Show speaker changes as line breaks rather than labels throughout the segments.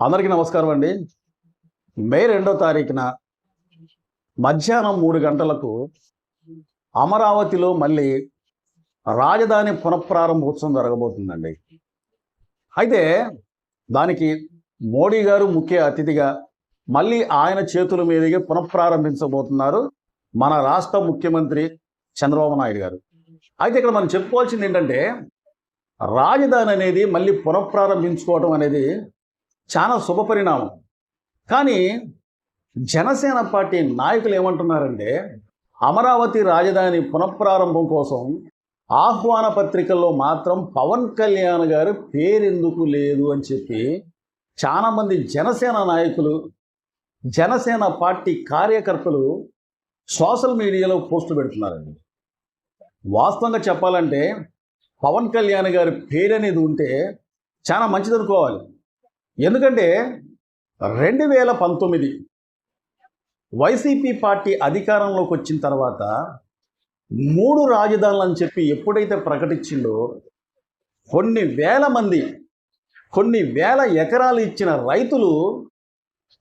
అందరికీ నమస్కారం అండి. మే రెండో తారీఖున మధ్యాహ్నం మూడు గంటలకు అమరావతిలో మళ్ళీ రాజధాని పునఃప్రారంభోత్సవం జరగబోతుందండి. అయితే దానికి మోడీ గారు ముఖ్య అతిథిగా మళ్ళీ ఆయన చేతుల మీదుగా పునఃప్రారంభించబోతున్నారు మన రాష్ట్ర ముఖ్యమంత్రి చంద్రబాబు నాయుడు గారు. అయితే ఇక్కడ మనం చెప్పుకోవాల్సింది ఏంటంటే రాజధాని అనేది మళ్ళీ పునఃప్రారంభించుకోవడం అనేది చాలా శుభపరిణామం. కానీ జనసేన పార్టీ నాయకులు ఏమంటున్నారంటే అమరావతి రాజధాని పునఃప్రారంభం కోసం ఆహ్వాన పత్రికల్లో మాత్రం పవన్ కళ్యాణ్ గారు పేరెందుకు లేదు అని చెప్పి చాలామంది జనసేన నాయకులు జనసేన పార్టీ కార్యకర్తలు సోషల్ మీడియాలో పోస్టులు పెడుతున్నారండి. వాస్తవంగా చెప్పాలంటే పవన్ కళ్యాణ్ గారి పేరు అనేది ఉంటే చాలా మంచిది అనుకోవాలి. ఎందుకంటే రెండు వేల పంతొమ్మిది వైసీపీ పార్టీ అధికారంలోకి వచ్చిన తర్వాత మూడు రాజధానులు అని చెప్పి ఎప్పుడైతే ప్రకటించిండో కొన్ని వేల మంది కొన్ని వేల ఎకరాలు ఇచ్చిన రైతులు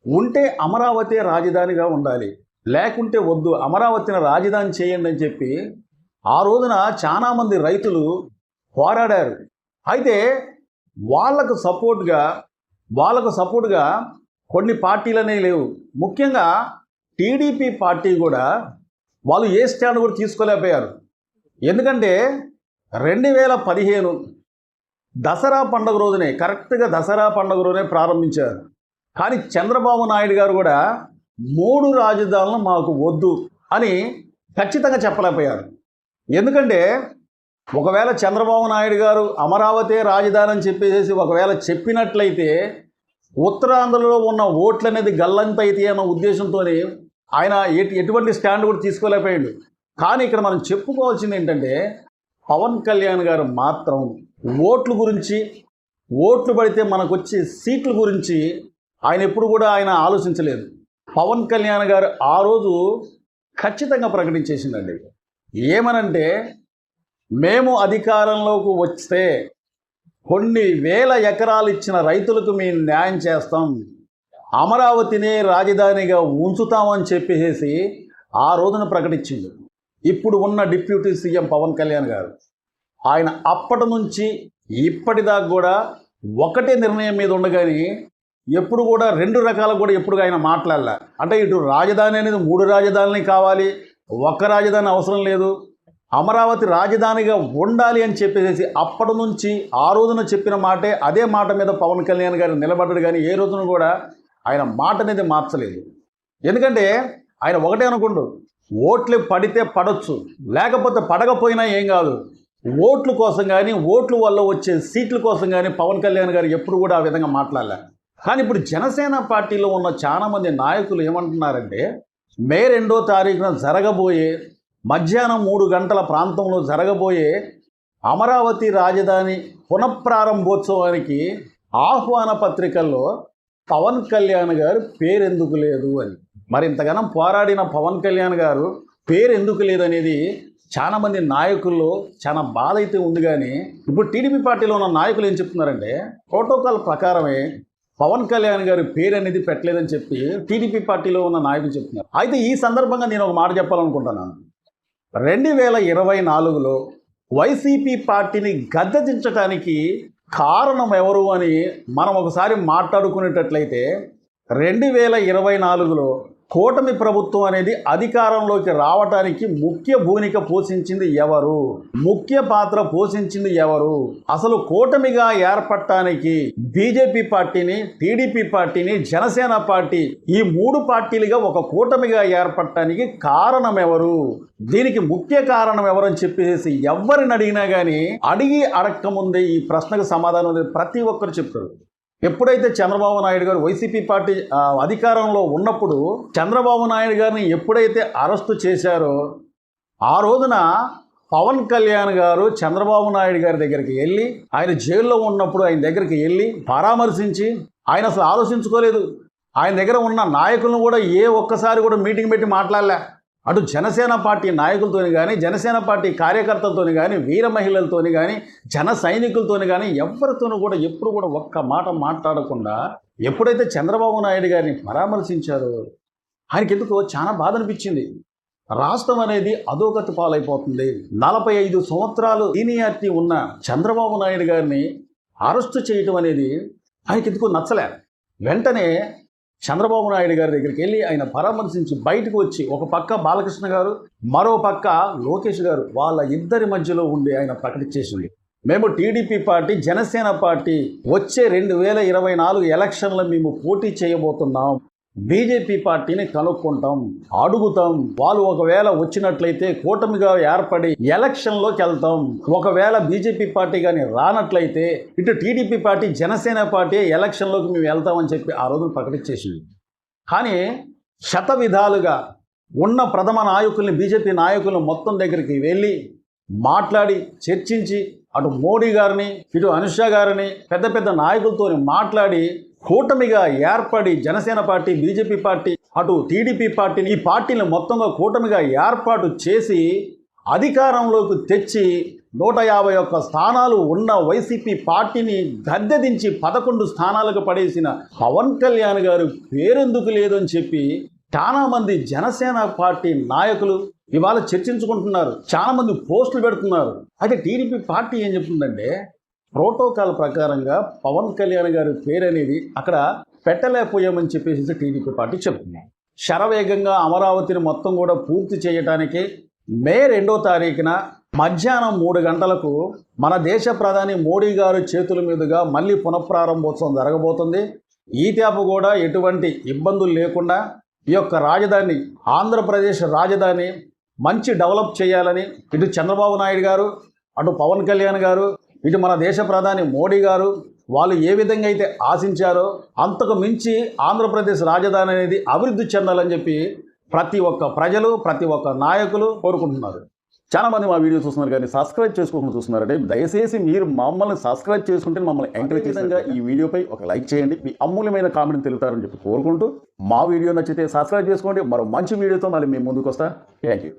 ఉంటే అమరావతి రాజధానిగా ఉండాలి లేకుంటే వద్దు అమరావతిని రాజధాని చేయండి అని చెప్పి ఆ రోజున చాలామంది రైతులు పోరాడారు. అయితే వాళ్ళకు సపోర్ట్గా వాళ్ళకు సపోర్ట్గా కొన్ని పార్టీలనే లేవు. ముఖ్యంగా టీడీపీ పార్టీ కూడా వాళ్ళు ఏ స్టాండ్ కూడా తీసుకోలేకపోయారు. ఎందుకంటే రెండు వేల పదిహేను దసరా పండుగ రోజునే కరెక్ట్గా దసరా పండుగ రోజునే ప్రారంభించారు. కానీ చంద్రబాబు నాయుడు గారు కూడా మూడు రాజధానులు మాకు వద్దు అని ఖచ్చితంగా చెప్పలేకపోయారు. ఎందుకంటే ఒకవేళ చంద్రబాబు నాయుడు గారు అమరావతి రాజధాని అని చెప్పేసి ఒకవేళ చెప్పినట్లయితే ఉత్తరాంధ్రలో ఉన్న ఓట్లు అనేది గల్లంత అయితే అన్న ఉద్దేశంతో ఆయన ఎటు ఎటువంటి స్టాండ్ కూడా తీసుకోలేకపోయాడు. కానీ ఇక్కడ మనం చెప్పుకోవాల్సింది ఏంటంటే పవన్ కళ్యాణ్ గారు మాత్రం ఓట్ల గురించి ఓట్లు పడితే మనకు వచ్చే సీట్ల గురించి ఆయన ఎప్పుడు కూడా ఆయన ఆలోచించలేదు. పవన్ కళ్యాణ్ గారు ఆ రోజు ఖచ్చితంగా ప్రకటించేసిందండి ఏమనంటే మేము అధికారంలోకి వస్తే కొన్ని వేల ఎకరాలు ఇచ్చిన రైతులకు మేము న్యాయం చేస్తాం. అమరావతినే రాజధానిగా ఉంచుతామని చెప్పేసి ఆ రోజున ప్రకటించింది ఇప్పుడు ఉన్న డిప్యూటీ సీఎం పవన్ కళ్యాణ్ గారు ఆయన అప్పటి నుంచి ఇప్పటిదాకా కూడా ఒకటే నిర్ణయం మీద ఉండగాని ఎప్పుడు కూడా రెండు రకాలు కూడా ఎప్పుడు ఆయన మాట్లాడలే. అంటే ఇటు రాజధాని అనేది మూడు రాజధానులని కావాలి ఒక్క రాజధాని అవసరం లేదు. అమరావతి రాజధానిగా ఉండాలి అని చెప్పేసి అప్పటి నుంచి ఆ రోజున చెప్పిన మాటే అదే మాట మీద పవన్ కళ్యాణ్ గారు నిలబడ్డాడు కానీ ఏ రోజున కూడా ఆయన మాట అనేది మార్చలేదు. ఎందుకంటే ఆయన ఒకటే అనుకుండు ఓట్లు పడితే పడొచ్చు లేకపోతే పడకపోయినా ఏం కాదు. ఓట్ల కోసం కానీ ఓట్ల వల్ల వచ్చే సీట్ల కోసం కానీ పవన్ కళ్యాణ్ గారు ఎప్పుడు కూడా ఆ విధంగా మాట్లాడలే. కానీ ఇప్పుడు జనసేన పార్టీలో ఉన్న చాలామంది నాయకులు ఏమంటున్నారంటే మే రెండో తారీఖున జరగబోయే మధ్యాహ్నం మూడు గంటల ప్రాంతంలో జరగబోయే అమరావతి రాజధాని పునఃప్రారంభోత్సవానికి ఆహ్వాన పత్రికల్లో పవన్ కళ్యాణ్ గారు పేరెందుకు లేదు అని. మరింతగనం పోరాడిన పవన్ కళ్యాణ్ గారు పేరెందుకు లేదనేది చాలామంది నాయకుల్లో చాలా బాధ అయితే ఉంది కానీ ఇప్పుడు టీడీపీ పార్టీలో ఉన్న నాయకులు ఏం చెప్తున్నారంటే ప్రోటోకాల్ ప్రకారమే పవన్ కళ్యాణ్ గారి పేరు అనేది పెట్టలేదని చెప్పి టీడీపీ పార్టీలో ఉన్న నాయకులు చెప్తున్నారు. అయితే ఈ సందర్భంగా నేను ఒక మాట చెప్పాలనుకుంటున్నాను. రెండు వేల ఇరవై నాలుగులో వైసీపీ పార్టీని గద్దెదించడానికి కారణం ఎవరు అని మనం ఒకసారి మాట్లాడుకునేటట్లయితే రెండు వేల ఇరవై నాలుగులో కూటమి ప్రభుత్వం అనేది అధికారంలోకి రావటానికి ముఖ్య భూమిక పోషించింది ఎవరు? ముఖ్య పాత్ర పోషించింది ఎవరు? అసలు కూటమిగా ఏర్పడటానికి బీజేపీ పార్టీని టీడీపీ పార్టీని జనసేన పార్టీ ఈ మూడు పార్టీలుగా ఒక కూటమిగా ఏర్పడటానికి కారణం ఎవరు? దీనికి ముఖ్య కారణం ఎవరని చెప్పేసి ఎవరిని అడిగినా కానీ అడిగి అడక్క ముందే ఈ ప్రశ్నకు సమాధానం ప్రతి ఒక్కరు చెప్తారు. ఎప్పుడైతే చంద్రబాబు నాయుడు గారు వైసీపీ పార్టీ అధికారంలో ఉన్నప్పుడు చంద్రబాబు నాయుడు గారిని ఎప్పుడైతే అరెస్టు చేశారో ఆ రోజున పవన్ కళ్యాణ్ గారు చంద్రబాబు నాయుడు గారి దగ్గరికి వెళ్ళి ఆయన జైల్లో ఉన్నప్పుడు ఆయన దగ్గరికి వెళ్ళి పరామర్శించి ఆయన అసలు ఆలోచించుకోలేదు. ఆయన దగ్గర ఉన్న నాయకులను కూడా ఏ ఒక్కసారి కూడా మీటింగ్ పెట్టి మాట్లాడలే. అటు జనసేన పార్టీ నాయకులతోని కానీ జనసేన పార్టీ కార్యకర్తలతోని కానీ వీర మహిళలతోని కానీ జన సైనికులతోని కానీ ఎవరితోనూ కూడా ఎప్పుడు కూడా ఒక్క మాట మాట్లాడకుండా ఎప్పుడైతే చంద్రబాబు నాయుడు గారిని పరామర్శించారో ఆయనకి ఎందుకో చాలా బాధ అనిపించింది రాష్ట్రం అనేది అధోగతి పాలైపోతుంది. నలభై ఐదు సంవత్సరాలు సీనియారిటీ ఉన్న చంద్రబాబు నాయుడు గారిని అరెస్టు చేయటం అనేది ఆయనకి ఎందుకో నచ్చలే. వెంటనే చంద్రబాబు నాయుడు గారి దగ్గరికి వెళ్ళి ఆయన పరామర్శించి బయటకు వచ్చి ఒక పక్క బాలకృష్ణ గారు మరో పక్క లోకేష్ గారు వాళ్ళ ఇద్దరి మధ్యలో ఉండి ఆయన ప్రకటించేసింది. మేము టీడీపీ పార్టీ జనసేన పార్టీ వచ్చే రెండు వేల ఇరవై నాలుగు ఎలక్షన్లో మేము పోటీ చేయబోతున్నాం. బీజేపీ పార్టీని కనుక్కుంటాం అడుగుతాం. వాళ్ళు ఒకవేళ వచ్చినట్లయితే కూటమిగా ఏర్పడి ఎలక్షన్లోకి వెళ్తాం. ఒకవేళ బీజేపీ పార్టీ కానీ రానట్లయితే ఇటు టీడీపీ పార్టీ జనసేన పార్టీ ఎలక్షన్లోకి మేము వెళ్తామని చెప్పి ఆ రోజున ప్రకటించేసింది. కానీ శత విధాలుగా ఉన్న ప్రథమ నాయకుల్ని బీజేపీ నాయకులను మొత్తం దగ్గరికి వెళ్ళి మాట్లాడి చర్చించి అటు మోడీ గారిని ఇటు అనుష గారిని పెద్ద పెద్ద నాయకులతో మాట్లాడి కూటమిగా ఏర్పడి జనసేన పార్టీ బీజేపీ పార్టీ అటు టీడీపీ పార్టీని ఈ పార్టీని మొత్తంగా కూటమిగా ఏర్పాటు చేసి అధికారంలోకి తెచ్చి నూట యాభై ఒక్క స్థానాలు ఉన్న వైసీపీ పార్టీని గద్దెదించి పదకొండు స్థానాలకు పడేసిన పవన్ కళ్యాణ్ గారు పేరెందుకు లేదని చెప్పి చాలా మంది జనసేన పార్టీ నాయకులు ఇవాళ చర్చించుకుంటున్నారు. చాలా మంది పోస్టులు పెడుతున్నారు. అయితే టీడీపీ పార్టీ ఏం చెప్తుందంటే ప్రోటోకాల్ ప్రకారంగా పవన్ కళ్యాణ్ గారి పేరు అనేది అక్కడ పెట్టలేకపోయామని చెప్పేసి టీడీపీ పార్టీ చెప్తుంది శరవేగంగా అమరావతిని మొత్తం కూడా పూర్తి చేయటానికి మే రెండో తారీఖున మధ్యాహ్నం మూడు గంటలకు మన దేశ ప్రధాని మోడీ గారు చేతుల మీదుగా మళ్ళీ పునఃప్రారంభోత్సవం జరగబోతుంది. ఈ తేపు కూడా ఎటువంటి ఇబ్బందులు లేకుండా ఈ యొక్క రాజధాని ఆంధ్రప్రదేశ్ రాజధాని మంచి డెవలప్ చేయాలని ఇటు చంద్రబాబు నాయుడు గారు అటు పవన్ కళ్యాణ్ గారు ఇటు మన దేశ ప్రధాని మోడీ గారు వాళ్ళు ఏ విధంగా అయితే ఆశించారో అంతకు మించి ఆంధ్రప్రదేశ్ రాజధాని అనేది అభివృద్ధి చెందాలని చెప్పి ప్రతి ఒక్క ప్రజలు ప్రతి ఒక్క నాయకులు కోరుకుంటున్నారు. చాలా మంది మా వీడియో చూస్తున్నారు కానీ సబ్స్క్రైబ్ చేసుకోకుండా చూస్తున్నారంటే దయచేసి మీరు మమ్మల్ని సబ్స్క్రైబ్ చేసుకుంటే మమ్మల్ని ఎంకరేజ్ విధంగా ఈ వీడియోపై ఒక లైక్ చేయండి. మీ అమూల్యమైన కామెంట్ తెలుపుతారని చెప్పి కోరుకుంటూ మా వీడియో నచ్చితే సబ్స్క్రైబ్ చేసుకోండి. మరో మంచి వీడియోతో మళ్ళీ మేము ముందుకు వస్తా. Thank you